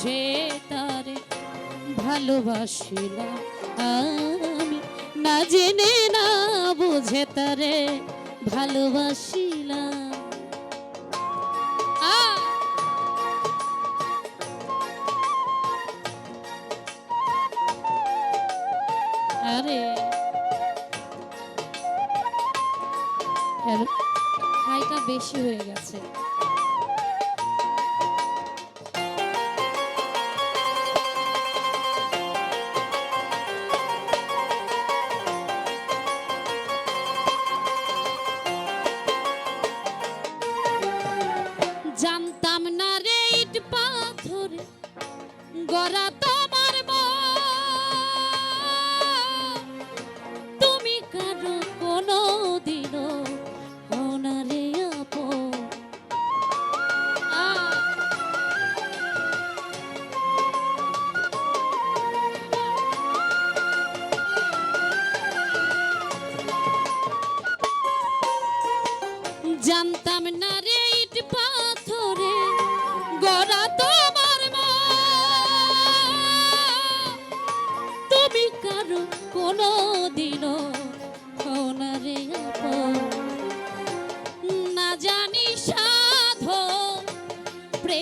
বুঝে তারে ভালোবাসিলাম আমি। না জেনে, না বুঝে তারে ভালোবাসিলাম আরে। হাইটা বেশি হয়ে গেছে।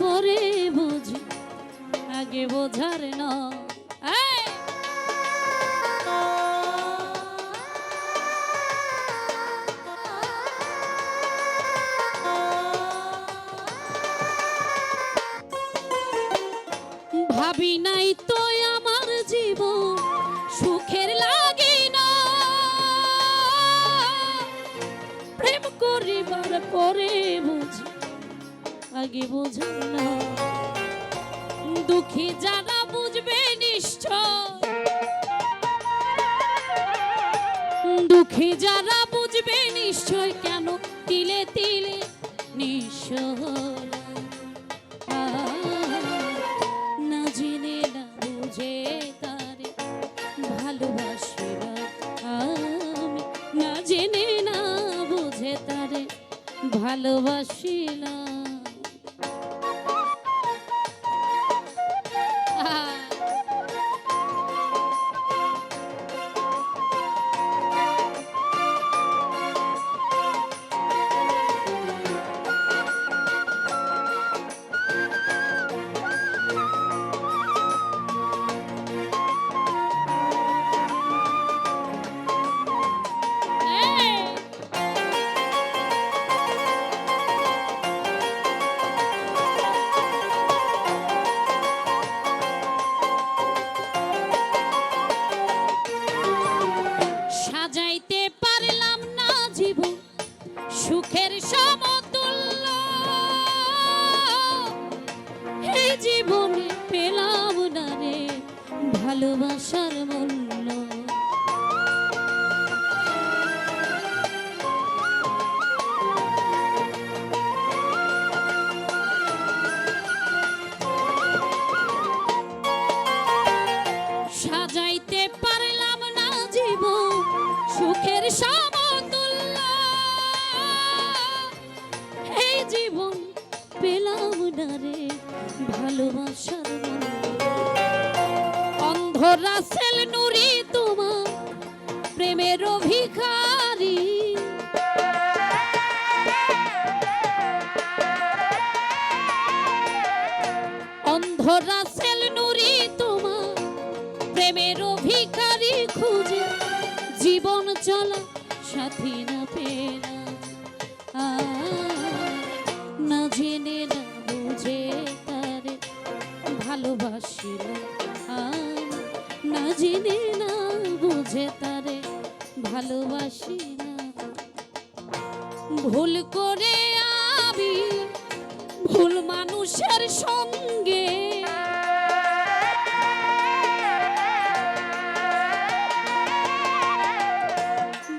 পরে বুঝি আগে বোঝার না! ভাবি নাই তো আমার জীবন সুখের আগে বুঝুন না। দুঃখী যারা বুঝবে নিশ্চয়। দুঃখী যারা বুঝবে নিশ্চয় কেন তিলে তিলে নিঃস্ব না জেনে না বুঝে তারে ভালোবাসিলাম আমি। না জেনে না বুঝে তারে ভালোবাসিলাম সুখের সমতুল্য। এই জীবনে পেলাম না রে ভালোবাসার মূল্য। কিনারে ভালোবাসার অন্ধ রাসেল নুরি তোমার প্রেমের অভিকারী। অন্ধ রাসেল নুরি তোমার প্রেমের অভিকারী খুঁজে। জীবন চলা না না বুঝে তারে ভালোবাসি না। ভুল করে আমি ভুল মানুষের সঙ্গে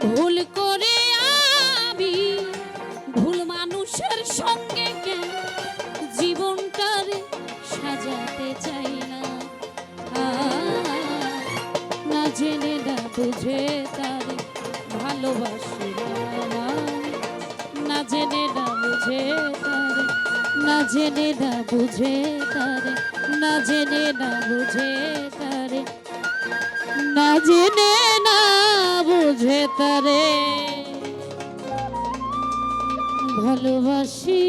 ভুল করে আমি ভুল মানুষের সঙ্গে বুঝে তারে ভালোবাসি না জেনে না বুঝে তারে, না জেনে না বুঝে তারে, না জেনে না বুঝে তারে, না জেনে না বুঝে তারে। ভালোবাসিল